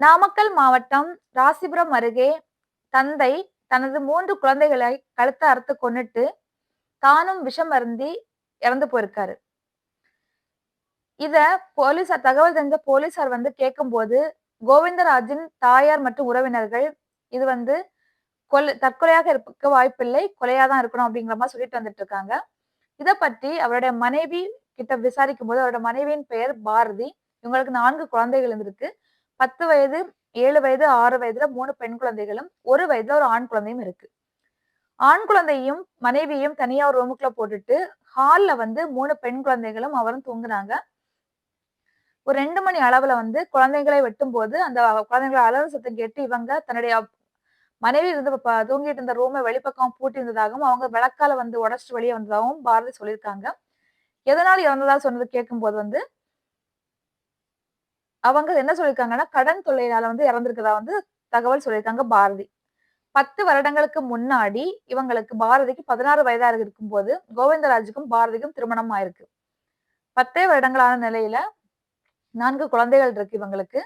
நாமக்கல் மாவட்டம் ராசிபுரம் அருகே தந்தை தனது மூன்று குழந்தைகளை கழுத்தை அறுத்து கொன்னுட்டு தானும் விஷம் அருந்தி இறந்து போயிருக்காரு. இத போலீசார் தகவல் தெரிஞ்ச போலீசார் வந்து கேட்கும்போது கோவிந்தராஜின் தாயார் மற்றும் உறவினர்கள் இது வந்து கொலை தற்கொலையாக இருக்க வாய்ப்பில்லை கொலையா தான் இருக்கணும் அப்படிங்கிற மாதிரி சொல்லிட்டு வந்துட்டு இருக்காங்க. இதை பற்றி அவருடைய மனைவி கிட்ட விசாரிக்கும் போது அவரோட மனைவியின் பெயர் பாரதி. இவங்களுக்கு நான்கு குழந்தைகள் இருந்திருக்கு. பத்து வயது ஏழு வயது ஆறு வயதுல மூணு பெண் குழந்தைகளும் ஒரு வயதுல ஒரு ஆண் குழந்தையும் இருக்கு. ஆண் குழந்தையும் மனைவியும் தனியா ஒரு ரூமுக்குள்ள போட்டுட்டு ஹால்ல வந்து மூணு பெண் குழந்தைகளும் அவரும் தூங்குனாங்க. ஒரு ரெண்டு மணி அளவுல வந்து குழந்தைகளை வெட்டும் போது அந்த குழந்தைங்களை அளவு சத்தம் கேட்டு இவங்க தன்னுடைய மனைவி இருந்து ப- தூங்கிட்டு இருந்த ரூமை வெளிப்பக்கம் பூட்டி இருந்ததாகவும் அவங்க விளக்கால வந்து உடச்சிட்டு வெளியே வந்ததாகவும் பாரதி சொல்லியிருக்காங்க. எதனால் இறந்ததா சொன்னது கேட்கும்போது வந்து அவங்க என்ன சொல்லியிருக்காங்கன்னா கடன் தொல்லையினால வந்து இறந்திருக்கதா வந்து தகவல் சொல்லியிருக்காங்க பாரதி. பத்து வருடங்களுக்கு முன்னாடி இவங்களுக்கு பாரதிக்கு பதினாறு வயதா இருக்கும்போது கோவிந்தராஜுக்கும் பாரதிக்கும் திருமணம் ஆயிருக்கு. பத்தே வருடங்களான நிலையில நான்கு குழந்தைகள் இருக்கு இவங்களுக்கு.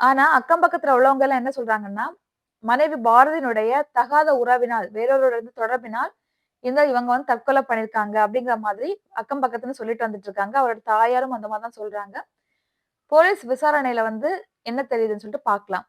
ஆனா அக்கம் பக்கத்துல உள்ளவங்க எல்லாம் என்ன சொல்றாங்கன்னா மனைவி பாரதியினுடைய தகாத உறவினால் வேறொருவரோட தொடர்பினால் இந்த இவங்க வந்து தற்கொலை பண்ணிருக்காங்க அப்படிங்கிற மாதிரி அக்கம் பக்கத்துல சொல்லிட்டு வந்துட்டு இருக்காங்க. அவரோட தாயாரும் அந்த மாதிரிதான் சொல்றாங்க. போலீஸ் விசாரணையில வந்து என்ன தெரியுதுன்னு சொல்லிட்டு பார்க்கலாம்.